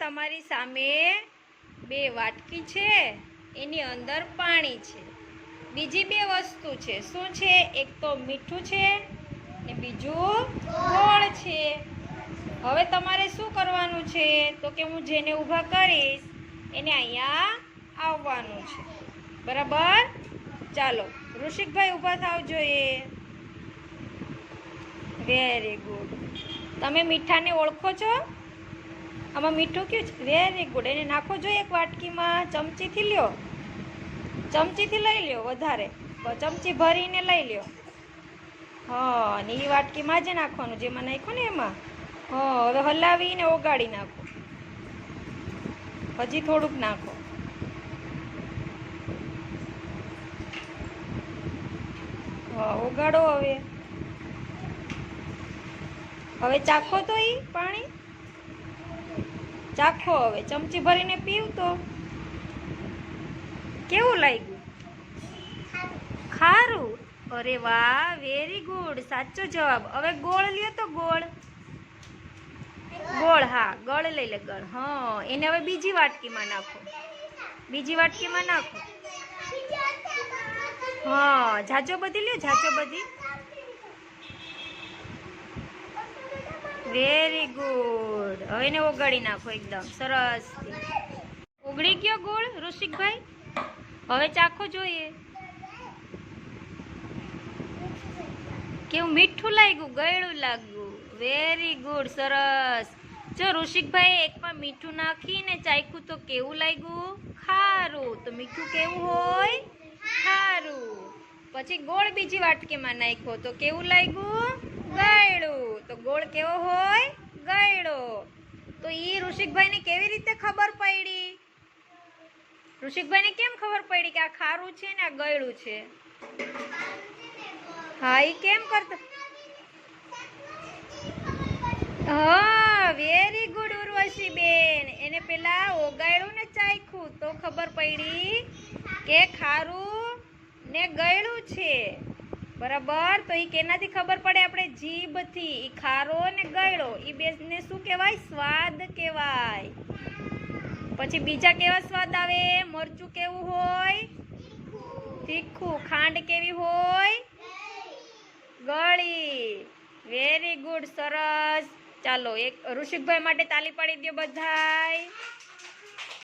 તમારી સામે બે વાટકી છે, એની અંદર પાણી છે. બીજી બે વસ્તુ છે, શું છે? એક તો મીઠું છે ને બીજું ગોળ છે. હવે તમારે શું કરવાનું છે? તો કે હું જેને ઊભા કરીશ, એને અહીંયા આવવાનું છે. બરાબર? ચાલો, ઋષિકભાઈ ઊભા થાવ જોઈએ. વેરી ગુડ તમે મીઠાને ઓળખો છો? આમાં મીઠું કયું છે? વેરી ગુડ એને નાખો જોઈએ એક વાટકીમાં. ચમચીથી લ્યો. ચમચીથી લઈ લ્યો વધારે. ચમચી ભરીને લઈ લ્યો. હા, અને એ વાટકીમાં જ નાખવાનું. જેમાં નાખ્યું ને એમાં. હા, હવે હલાવીને ઓગાળી નાખો. હજી થોડુંક નાખો. હા, ઓગાળો હવે. હવે ચાખો તો એ પાણી? ચાખો હવે, ચમચી ભરીને પીવ તો. કેવું લાગ્યું? ખારું. અરે વાહ વેરી ગુડ સાચો જવાબ. હવે ગોળ લ્યો તો ગોળ. ગોળ, હા, ગળ લઈ લે, ગળ. હા, એને હવે બીજી વાટકીમાં નાખો. બીજી વાટકીમાં નાખો. હા, જાજો બધી લ્યો, જાજો બધી. વેરી ગુડ હવે ને ઓગાળી નાખો એકદમ. સરસ. ઓગળી ગયો ગોળ, ઋષિકભાઈ? હવે ચાખો જોઈએ. કેવું મીઠું લાગ્યું, ગળ્યું લાગ્યું. વેરી ગુડ સરસ. જો ઋષિકભાઈ એકમાં મીઠું નાખીને ચાખ્યું તો કેવું લાગ્યું? ખારું. તો મીઠું કેવું હોય? ખારું. પછી ગોળ બીજી વાટકીમાં નાખ્યો તો કેવું લાગ્યું? ગળ્યું. તો ગોળ કેવો હોય? તો એ ઋષિકભાઈને કેવી રીતે ખબર પડી? ઋષિકભાઈને કેમ ખબર પડી કે આ ખારું છે ને આ ગળ્યું છે? હા એ કેમ કરતા? હા વેરી ગુડ ઉર્વશી બેન એને પેલા ઓગાળ્યું ને ચાખ્યું તો ખબર પડી કે ખારું ને ગળ્યું છે. બરાબર? તો એ કેનાથી ખબર પડે આપણે જીભથી? એ ખારો ને ગળ્યો. એ બેને શું કહેવાય? સ્વાદ કહેવાય. પછી બીજા કેવા સ્વાદ આવે? મરચું કેવું હોય? તીખું. ખાંડ કેવી હોય? ગળી. વેરી ગુડ સરસ. ચાલો, એક ઋષિકભાઈ માટે તાલી પાડી દો બધાય.